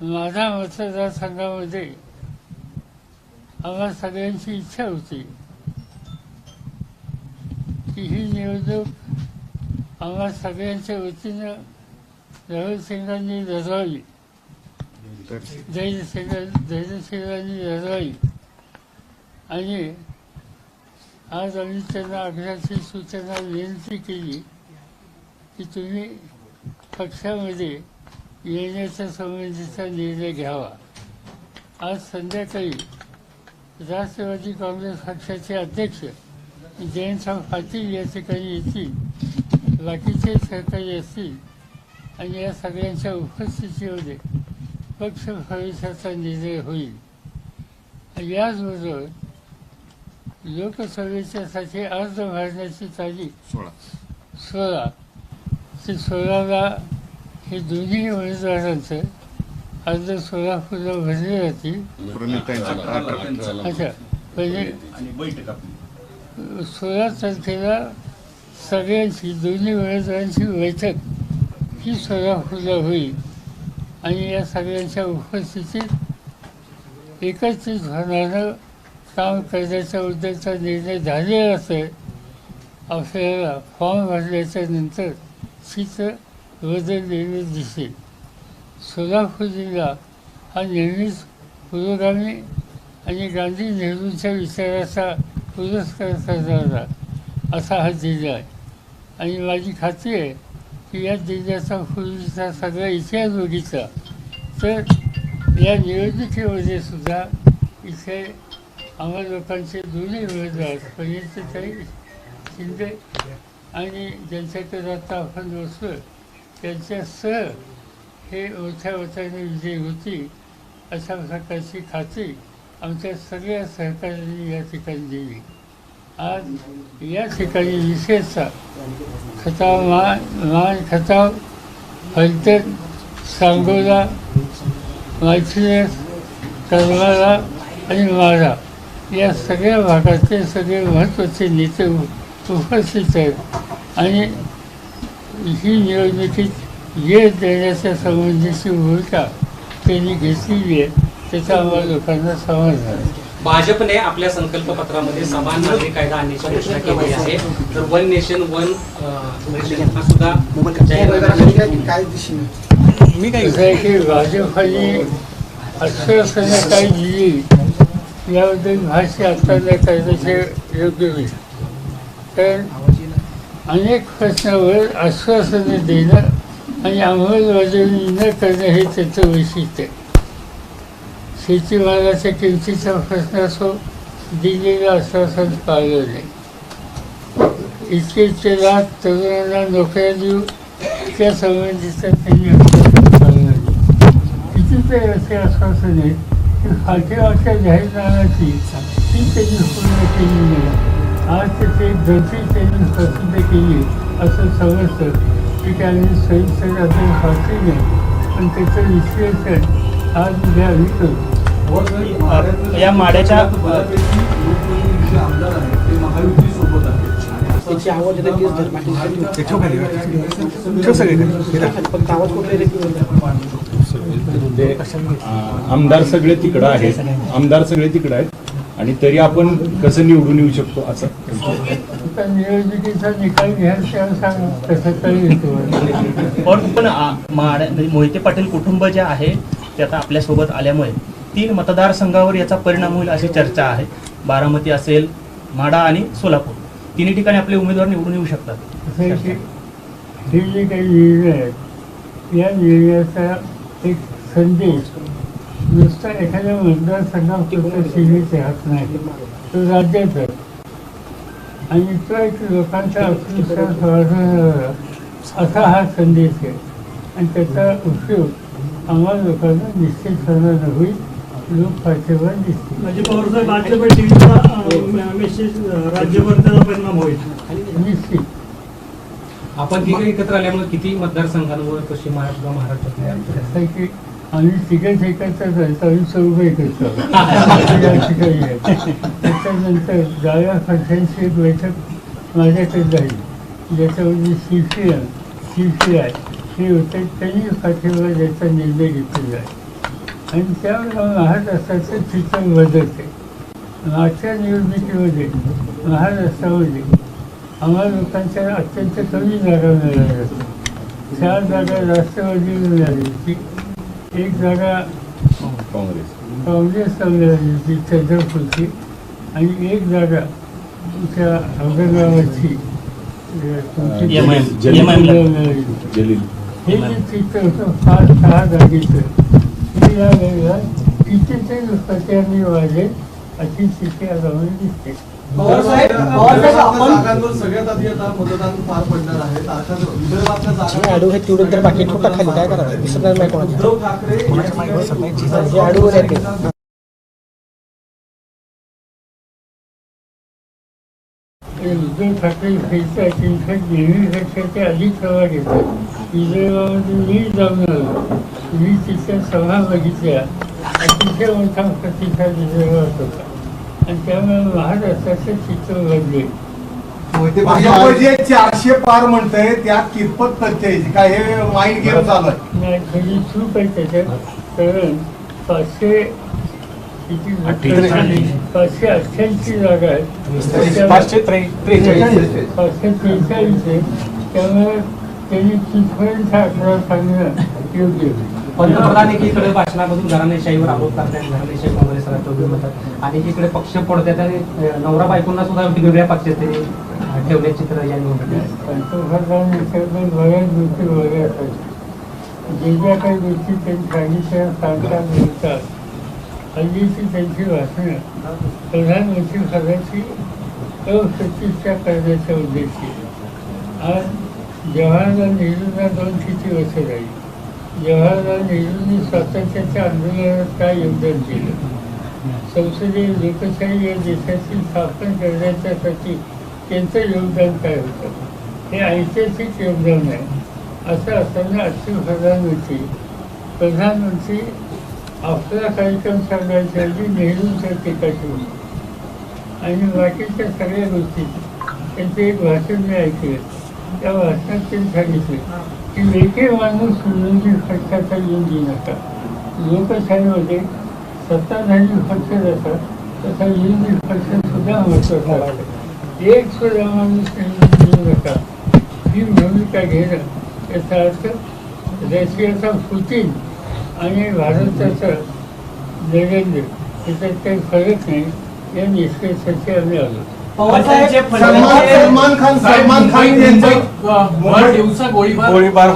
माझ्या मतदारसंघामध्ये आम्हा सगळ्यांची इच्छा होती की ही निवडणूक आम्हा सगळ्यांच्या वतीनं धरणसिंगांनी लढवावी. जैनसिंग जैनसिंगांनी लढवावी. आणि आज आम्ही त्यांना आग्रहाची सूचना विनंती केली की तुम्ही पक्षामध्ये येण्याच्या संबंधीचा निर्णय घ्यावा. आज संध्याकाळी राष्ट्रवादी काँग्रेस पक्षाचे अध्यक्ष जयंतराव पाटील या ठिकाणी येतील. बाकीचे सहकारी असतील आणि या सगळ्यांच्या उपस्थितीमध्ये पक्ष प्रवेशाचा निर्णय होईल. याचबरोबर लोकसभेच्यासाठी अर्ज भरण्याची तारीख सोळा. सोळा. ते सोळाला हे दोन्ही उमेदवारांचं अर्ज सोलापूरला भरले जातील अच्छा पहिले आणि बैठक आपली. सोळा तारखेला सगळ्यांची दोन्ही उमेदवारांची बैठक ही सोलापूरला होईल. आणि या सगळ्यांच्या उपस्थितीत एकत्रित होण्यानं काम करण्याच्या उद्देशाचा निर्णय झालेला असेल आपल्याला फॉर्म भरल्याच्या नंतर चित्र बदललेलं दिसेल. सोलापूर जिल्हा हा नेहमीच पुरोगामी आणि गांधी नेहरूंच्या विचाराचा पुरस्कार करणारा असा हा जिल्हा आहे. आणि माझी खात्री आहे की या जिल्ह्याचा पूर्वीचा सगळा इतिहास बघितला तर या निवडणुकीमध्ये सुद्धा इथे आम्हा लोकांचे दोन्ही उमेदवार पंडितताई शिंदे आणि ज्यांच्याकडे आता आपण बसलो त्यांच्यासह हे ओथ्या ओथ्याने विजयी होती अशा प्रकारची खात्री आमच्या सगळ्या सहकार्यांनी या ठिकाणी दिली. आज या ठिकाणी विशेषतः खताव मा मान खताव फलटण सांगोला मायथिनेस करमाळा आणि मारा या सगळ्या भागातले सगळे महत्त्वाचे नेते उपस्थित आहेत. आणि ही निवडणुकीत यश देण्याच्या संबंधीची भूमिका त्यांनी घेतलेली आहे त्याचा आम्हाला लोकांना समाधान आहे भाजपने आपल्या संकल्प पत्रामध्ये समान नागरिक कायदा आणण्याची घोषणा केली आहे तर वन नेशन वन हा सुद्धा मी काय की भाजपने आश्वासनं काय दिली याबद्दल भाष्य आता नाही करण्याचे योग्य होईल. कारण अनेक प्रश्नावर आश्वासनं देणं आणि अंमलबजावणी न करणं हे त्याचं वैशिष्ट्य आहे. शेतीमालाच्या किमतीचा प्रश्न असो दिलेलं आश्वासन पाळलं नाही. इतके इतके लाख तरुणांना नोकऱ्या देऊ त्या संबंधीचं त्यांनी आश्वासन पाळलं नाही. कितीतरी असे आश्वासन आहे की फाटीमागच्या जाहीरनाम्याची ती त्यांनी पूर्ण केली नाही. आज त्याची गती त्यांनी प्रसिद्ध केली. असं समजतं की त्यांनी संयुक्त राज्य नाही पण त्याचं विश्लेषण आज उद्या करू या माड्याच्या आमदार आहेत ते महायुती सोबत आहेत त्याची आवाज येते तेच धर पाटील ते ठेव खाली. ठेव सगळे खाली. फक्त आवाज कुठला येते ते? आ- आमदार सगळे तिकडं आहेत. आमदार सगळे तिकडं आहेत. आणि तरी आपण कसं निवडून येऊ शकतो असं? निवडणुकीचा निकाल घ्यायला पण म्हणजे मोहिते पाटील कुटुंब जे आहे ते आता आपल्यासोबत आल्यामुळे तीन मतदारसंघावर याचा परिणाम होईल अशी चर्चा आहे. बारामती असेल माडा आणि सोलापूर. तिन्ही ठिकाणी आपले उमेदवार निवडून येऊ शकतात. हे जे काही निर्णय आहेत या निर्णयाचा एक संदेश नुसता एखाद्या मतदारसंघापुरता सीमित राहत नाही. तो राज्यात आहे. आणि तो एक लोकांचा आत्मविश्वास वाढवणारा असा हा संदेश आहे. आणि त्याचा उपयोग आम्हाला लोकांना निश्चित होणार होईल लोक पाठिंबा दिसतील. म्हणजे पवारसाहेब आजच्या बैठकीचा मेसेज राज्यभर त्याचा परिणाम होईल. निश्चित. आपण तिघे एकत्र आल्यामुळे किती मतदारसंघांवर पश्चिम महाराष्ट्र महाराष्ट्रात आणि आहे आम्ही तिघं एकत्रच एकत्र. आहे. त्याच्यानंतर डाव्या पक्षांची एक बैठक माझ्याकडे झाली ज्याच्यामध्ये C C M C C I हे होते. त्यांनी पाठिंबा द्यायचा निर्णय घेतलेला आहे. आणि त्यावेळेला महाराष्ट्राचं चित्र बदलते. मागच्या निवडणुकीमध्ये महाराष्ट्रामध्ये आम्हाला लोकांच्या अत्यंत कमी जागा मिळाल्या. चार जागा राष्ट्रवादी मिळाली होती. एक जागा काँग्रेस. काँग्रेसला मिळाली होती चंद्रपूरची आणि एक जागा तुमच्या औरंगाबादची हे जे चित्र होतं सहा जागेचं हे या वेळेला कितीतरी वाढले अशी स्थिती आता दिसते. सगळ्यात आधी आता मतदान पार पडणार आहे. हे तर बाकी ठोका खाली काय करावं? दिसत नाही हे आडूवर ठाकरे नेहमीपेक्षा अधिक सभा घेतात मी जाऊन आलो मी तिथल्या सभा बघितल्या. अतिशय मोठा प्रतिसाद विदर्भात होता. आणि त्यामुळे महाराष्ट्राचं चित्र भाजप जे चारशे पार म्हणतंय त्यात कितपत तथ्य आहे काय हे माइंड गेम चालू आहे नाही चूक आहे त्याच्यात. कारण पाचशे किती. पाचशे अठ्ठ्याऐंशी जागा आहेत. पाचशे पाचशे त्रेचाळीस. आहे. त्यामुळे त्यांनी तिथपर्यंत आकडा सांगणं योग्य पंतप्रधान एकीकडे भाषणामधून घराणेशाहीवर आरोप करतात घराणेशाही काँग्रेस राष्ट्रवादी म्हणतात आणि एकीकडे पक्ष पडतात आणि नवरा बायकोंना सुद्धा वेगवेगळ्या पक्षाचे ठेवले चित्र या निवडणुकीत पंतप्रधान याच्याबद्दल बऱ्याच गोष्टी बऱ्या जे ज्या काही गोष्टी त्यांनी सांगितल्या सांगता मिळतात. हल्लीची त्यांची भाषणं. प्रधानमंत्री पदाची अप्रतिष्ठा करण्याच्या उद्देशी आज जवाहरलाल नेहरूंना दोन किती वर्ष राहील? जवाहरलाल नेहरूंनी स्वातंत्र्याच्या आंदोलनात काय योगदान केलं संसदीय लोकशाही या देशाची स्थापन करण्याच्यासाठी त्यांचं योगदान काय होतं? हे ऐतिहासिक योगदान आहे असं असताना आजचे प्रधानमंत्री प्रधानमंत्री आपला कार्यक्रम सांगायच्या ऐवजी नेहरूंच्या टीका होती आणि बाकीच्या सगळ्या गोष्टी त्यांचं एक भाषण मी ऐकलं. त्या भाषणात त्यांनी सांगितलं की माणूस विरोधी पक्षाचा येऊन देऊ लोकशाहीमध्ये सत्ताधारी पक्ष जातात तसा विरोधी पक्ष सुद्धा महत्त्वाचा आहे एक सुद्धा माणूस निवडून नका ही भूमिका घेणं याचा अर्थ रशियाचा पुतीन आणि भारताचा नरेंद्र याच्यात काही फरक नाही या निष्कर्षाचे आम्ही आलो. सलमान सलमान खान सलमान खान यांचं गोळीबार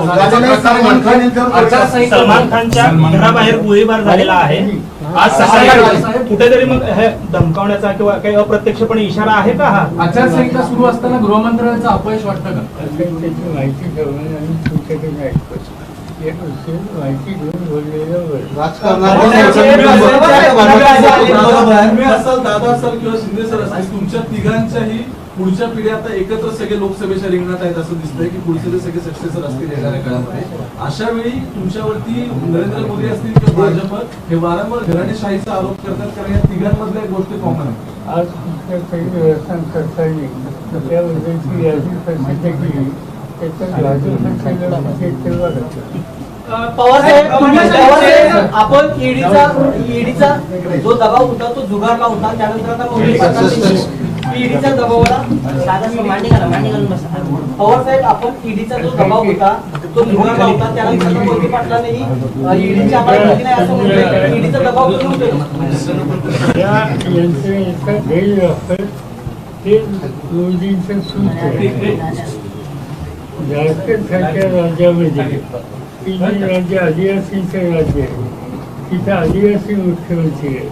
सलमान खान सलमान खानच्या घराबाहेर गोळीबार झालेला आहे. आज सकाळी कुठेतरी मग हे धमकावण्याचा किंवा काही अप्रत्यक्षपणे इशारा आहे का हा? आचारसंहिता सुरू असताना गृहमंत्र्यांचं अपयश वाटतं का? माहिती तुमच्या तिघांच्याही पुढच्या पिढ्या आता एकत्र सगळे लोकसभेच्या रिंगणात आहेत असं दिसतंय की पुढचे सगळे सक्सेसर असतील येणाऱ्या काळामध्ये अशा वेळी तुमच्यावरती नरेंद्र मोदी असतील किंवा भाजप हे वारंवार घराणेशाहीचा आरोप करतात कारण या तिघांमधल्या गोष्टी कॉमन आहेत आज तुमच्या काही व्यवस्थान करताना त्याबद्दलची यादी प्रसिद्ध केली त्याचं भाजपच्या आपण ईडीचा ईडीचा जो दबाव होता तो जुगारला होता त्यानंतर आता मोदी सरकारने ईडीच्या दबावाला पवारसाहेब आपण ईडीचा जो दबाव होता तो जुगारला होता त्यानंतर आता मोदी पाटलांनी ईडीची आम्हाला माहिती नाही असं म्हणलं ईडीचा दबाव कमी होतोय या झारखंडसारख्या राज्यामध्ये की जे राज्य आदिवासींचं राज्य आहे तिथं आदिवासी मुख्यमंत्री आहे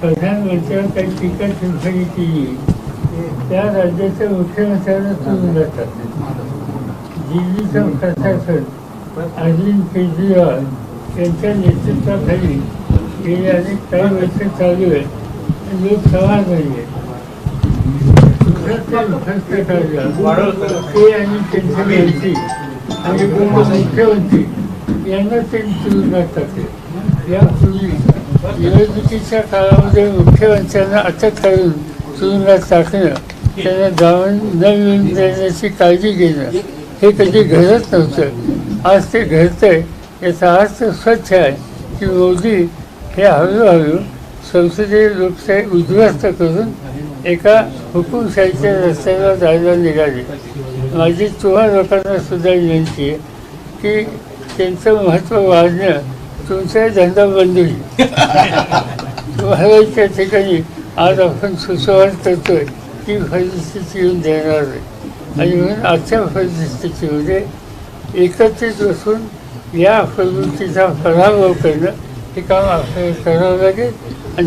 प्रधानमंत्र्यांवर काही टीका टिप्पणी केली त्या राज्याच्या मुख्यमंत्र्यांना चुन जातात. दिल्लीचं प्रशासन अरविंद केजरीवाल यांच्या नेतृत्वाखाली गेले अनेक काही वर्ष चालू आहेत. लोक लोक नाही आहेत ते ते आणि त्यांचे आणि मुख्यमंत्री यांना त्यांची तुरुंगात टाकले यापूर्वी निवडणुकीच्या काळामध्ये मुख्यमंत्र्यांना अटक करून तुरुंगात टाकणं त्यांना जाऊन न मिळून देण्याची काळजी घेणं हे कधी घडत नव्हतं आज ते घडतंय याचा अर्थ स्वच्छ आहे की मोदी हे हळूहळू संसदीय लोकशाही उद्ध्वस्त करून एका हुकुमशाहीच्या रस्त्याला जायला निघाली. माझी तुम्हा लोकांना सुद्धा विनंती आहे की त्यांचं महत्त्व वाढणं तुमचा धंदा बंद होईल. तुम्हाला त्या ठिकाणी आज आपण सुसंवाद करतोय ती परिस्थिती येऊन देणार नाही आणि म्हणून आजच्या परिस्थितीमध्ये एकत्रित बसून या प्रवृत्तीचा पराभव करणं हे काम आपल्याला करावं लागेल आणि